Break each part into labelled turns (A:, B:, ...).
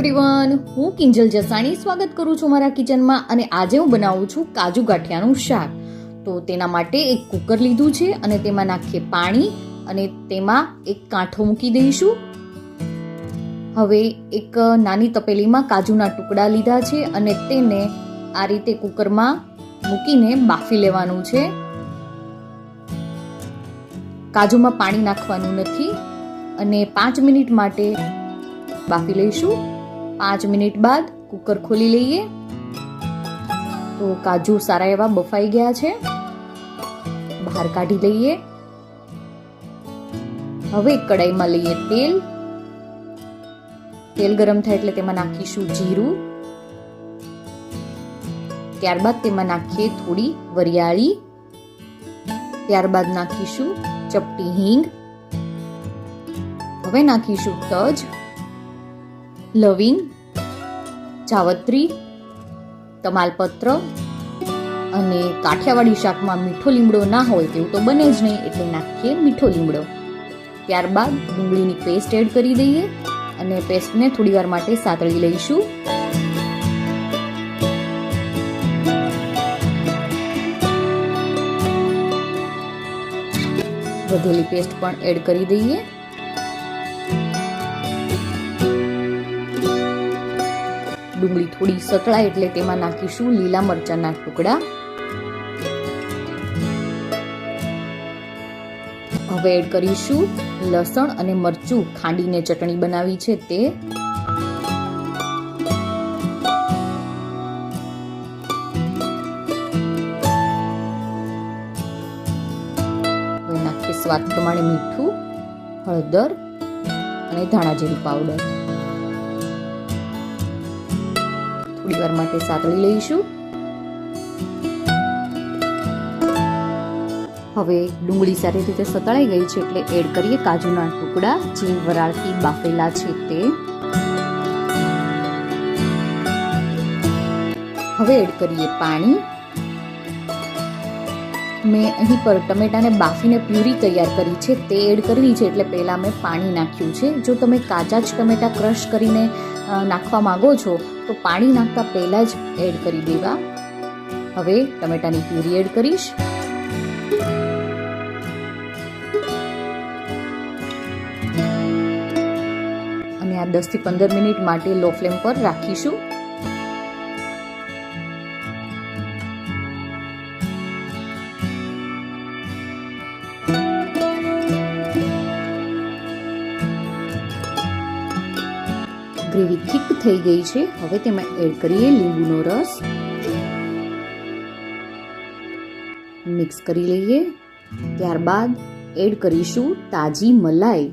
A: Everyone હું કિંજલ જસાણી સ્વાગત કરું છું મારા કિચનમાં અને આજે હું બનાવું છું કાજુ ગાંઠિયાનું શાક. તો તેના માટે એક કુકર લીધું છે અને તેમાં નાખીએ પાણી અને તેમાં એક કાંઠો મૂકી દઈશું. હવે એક નાની તપેલીમાં કાજુના ટુકડા લીધા છે અને તેને આ રીતે કુકરમાં મૂકીને બાફી લેવાનું છે. કાજુમાં પાણી નાખવાનું નથી અને પાંચ મિનિટ માટે બાફી લઈશું. પાંચ મિનિટ બાદ કુકર ખોલી લઈએ. તો કાજુ સારા એવા બફાઈ ગયા છે. બહાર કાઢી લઈએ. હવે કડાઈમાં લઈએ તેલ. તેલ ગરમ થાય એટલે તેમાં નાખીશું જીરું. ત્યારબાદ તેમાં નાખીએ થોડી વરિયાળી. ત્યારબાદ નાખીશું ચપટી હિંગ. હવે નાખીશું તજ, લવિંગ જાવત્રી, તમાલપત્ર અને કાઠિયાવાડી શાકમાં મીઠો લીમડો ના હોય તેવું તો બને જ નહીં, એટલે નાખીએ મીઠો લીમડો. ત્યારબાદ ડુંગળીની પેસ્ટ એડ કરી દઈએ અને પેસ્ટને થોડી વાર માટે સાતળી લઈશું. વધેલી પેસ્ટ પણ એડ કરી દઈએ. ડુંગળી થોડી સતળાય એટલે તેમાં નાખીશું લીલા મરચાના ટુકડા. હવે એડ કરીશું લસણ અને મરચું. ખાંડીને ચટણી બનાવી છે તે. નાખીએ સ્વાદ પ્રમાણે મીઠું, હળદર અને ધાણા જીરું પાવડર થોડી માટે સાતળી લઈશું. હવે ડુંગળી સારી રીતે સતળાઈ ગઈ છે એટલે એડ કરીએ કાજુના ટુકડા જે વરાળથી બાફેલા છે તે. હવે એડ કરીએ પાણી. મેં અહીં પર ટમેટાને બાફીને પ્યુરી તૈયાર કરી છે તે એડ કરવી છે એટલે પહેલાં મેં પાણી નાખ્યું છે. જો તમે કાચા જ ટમેટા ક્રશ કરીને નાખવા માંગો છો, તો પાણી નાખતા પહેલાં જ એડ કરી દેવા. હવે ટમેટાની પ્યુરી એડ કરીશ. અને આ દસથી પંદર મિનિટ માટે લો ફ્લેમ પર રાખીશું. ગ્રેવી થીક થઈ ગઈ છે. હવે તેમાં એડ કરીએ લીંબુનો રસ. મિક્સ કરી લઈએ. ત્યારબાદ એડ કરીશું તાજી મલાઈ.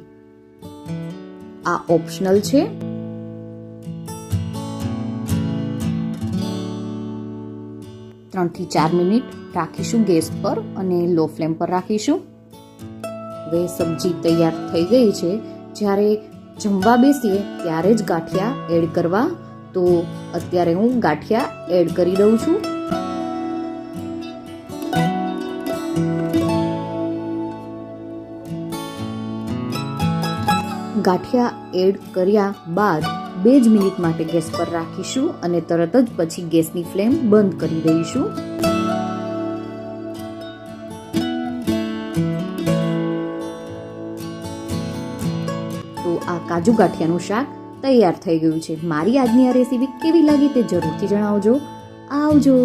A: આ ઓપ્શનલ છે. ત્રણથી ચાર મિનિટ રાખીશું ગેસ પર અને લો ફ્લેમ પર રાખીશું. હવે સબ્જી તૈયાર થઈ ગઈ છે. જ્યારે જમવા બેસીએ, ત્યારે જ ગાંઠિયા એડ કરવા. તો અત્યારે હું ગાંઠિયા એડ કરી દઉં છું. ગાંઠિયા એડ કર્યા બાદ બે જ મિનિટ માટે ગેસ પર રાખીશું અને તરત જ પછી ગેસની ફ્લેમ બંધ કરી દઈશું. કાજુ ગાંઠિયાનું શાક તૈયાર થઈ ગયું છે. મારી આજની આ રેસીપી કેવી લાગી તે જરૂરથી જણાવજો. આવજો.